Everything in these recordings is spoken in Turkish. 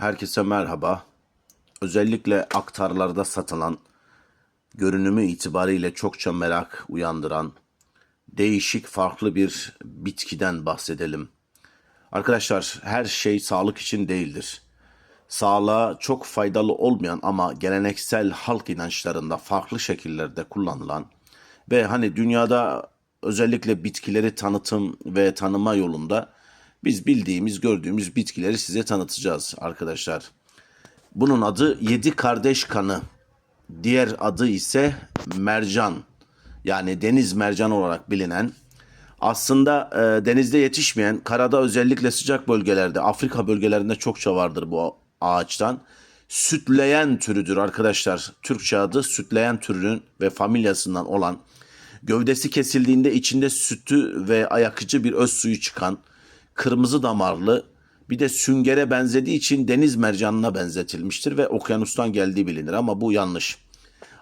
Herkese merhaba. Özellikle aktarlarda satılan, görünümü itibariyle çokça merak uyandıran, değişik farklı bir bitkiden bahsedelim. Arkadaşlar her şey sağlık için değildir. Sağlığa çok faydalı olmayan ama geleneksel halk inançlarında farklı şekillerde kullanılan ve hani dünyada özellikle bitkileri tanıtım ve tanıma yolunda biz bildiğimiz, gördüğümüz bitkileri size tanıtacağız arkadaşlar. Bunun adı yedi kardeş kanı. Diğer adı ise mercan. Yani deniz mercanı olarak bilinen. Aslında e, denizde yetişmeyen, karada özellikle sıcak bölgelerde, Afrika bölgelerinde çokça vardır bu ağaçtan. Sütleyen türüdür arkadaşlar. Türkçe adı sütleyen türünün ve familyasından olan Gövdesi kesildiğinde içinde sütü ve ayakıcı bir öz suyu çıkan, kırmızı damarlı, bir de süngere benzediği için deniz mercanına benzetilmiştir ve okyanustan geldiği bilinir ama bu yanlış.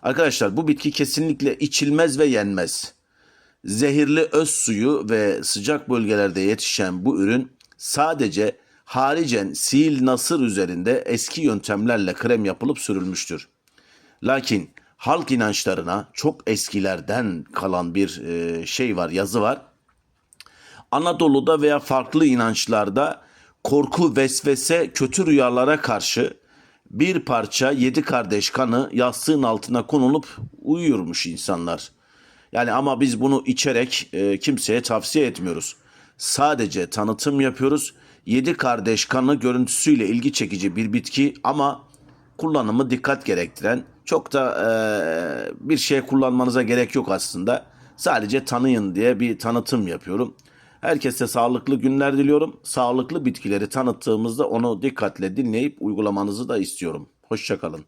Arkadaşlar bu bitki kesinlikle içilmez ve yenmez. Zehirli öz suyu ve sıcak bölgelerde yetişen bu ürün sadece haricen sil nasır üzerinde eski yöntemlerle krem yapılıp sürülmüştür. Lakin halk inançlarına çok eskilerden kalan bir e, şey var, yazı var. Anadolu'da veya farklı inançlarda korku, vesvese, kötü rüyalara karşı bir parça yedi kardeş kanı yastığın altına konulup uyuyormuş insanlar. Yani ama biz bunu içerek e, kimseye tavsiye etmiyoruz. Sadece tanıtım yapıyoruz. Yedi kardeş kanı görüntüsüyle ilgi çekici bir bitki ama kullanımı dikkat gerektiren çok da e, bir şey kullanmanıza gerek yok aslında. Sadece tanıyın diye bir tanıtım yapıyorum. Herkese sağlıklı günler diliyorum. Sağlıklı bitkileri tanıttığımızda onu dikkatle dinleyip uygulamanızı da istiyorum. Hoşçakalın.